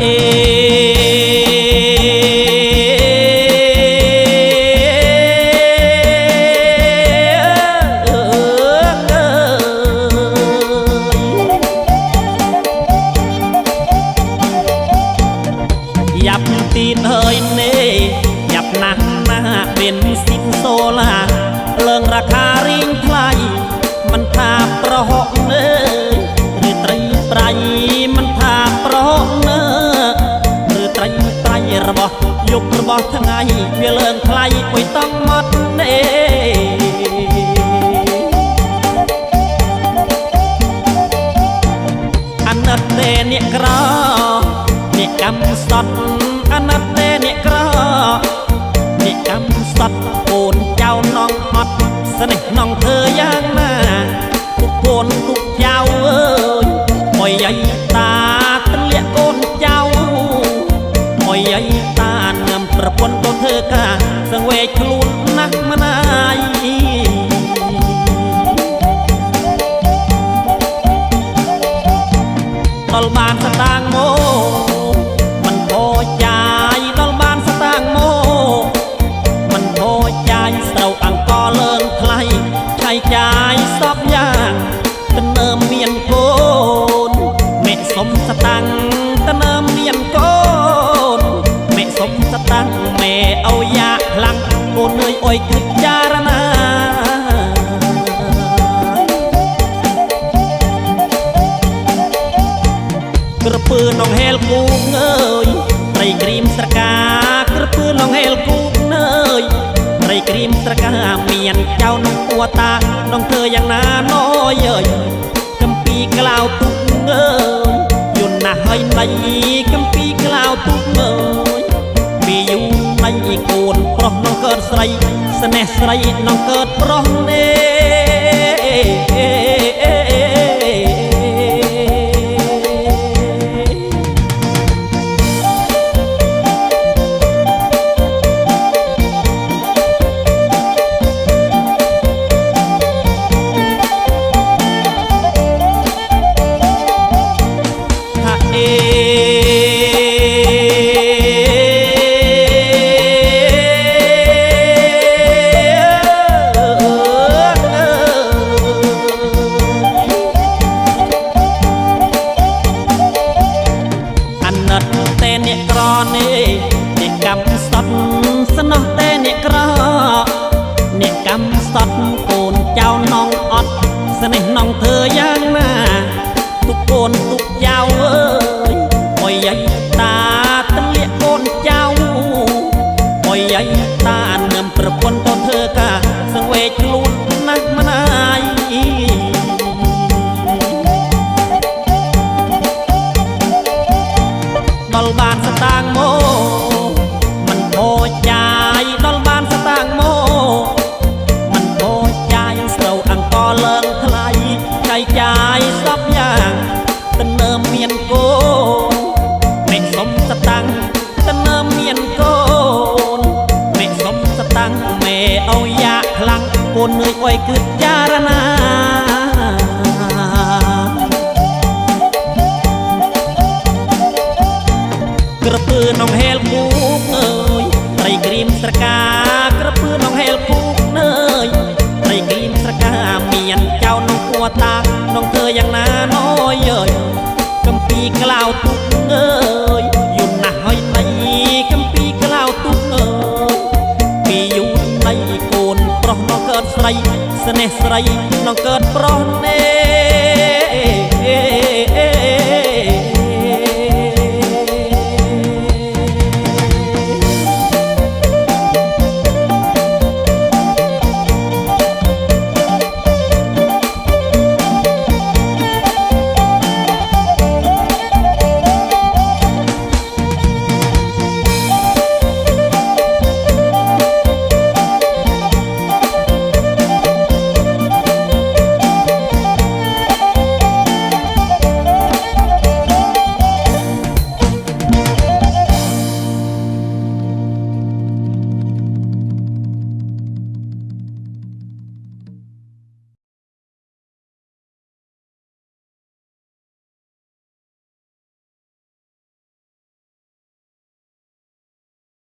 เอยับตีนเฮยเน่ยับหนักหน้าเป็นสินโซลาเลิงราคาริ่งไพลมันทาประหอ ថ្ងៃវាលើងថ្លៃអុយតង់មកនេ អណិតទេអ្នកក្រអ្នកកម្មសតអណិតទេអ្នកក្រអ្នកកម្មសតកូនចៅនងអត់ស្នេះនងធ្វើយ៉ាងណា ប្រពន្ធកូនធ្វើការសង្វេកខ្លួនណាស់មិនអាយដល់បានស្តាងមកមិនហោចាយដល់បានស្តាងមកមិនហោចាយស្រូវអង្គលើងថ្លៃថ្លៃចាយសពយ៉ាងតើមមានកូនមេសុំស្តាំង អើយអុយគិតចារណាក្រពើនងហេលគូងអើយត្រីក្រៀមស្រកាក្រពើនងហេលគូងអើយត្រីក្រៀមស្រកាមានចៅនងពួតានងធ្វើយ៉ាងណាណយអើយកំពីក្លោទុកអើយយន់ណាស់ហើយណៃកំពីក្លោទុកអើយ ពីយូរណៃកូនប្រុសនងកើតស្រីស្នេហ៍ស្រីនងកើតប្រុសនេ สนิทน้องเธอยังหน้าทุกคนทุกยาวเออ លាំងកូននឿយអុយគឺចារណាក្រពើនងហេលគូកអើយត្រីក្រៀមស្រកា ស្នេហ៍ស្រីនងកើតប្រុសនេ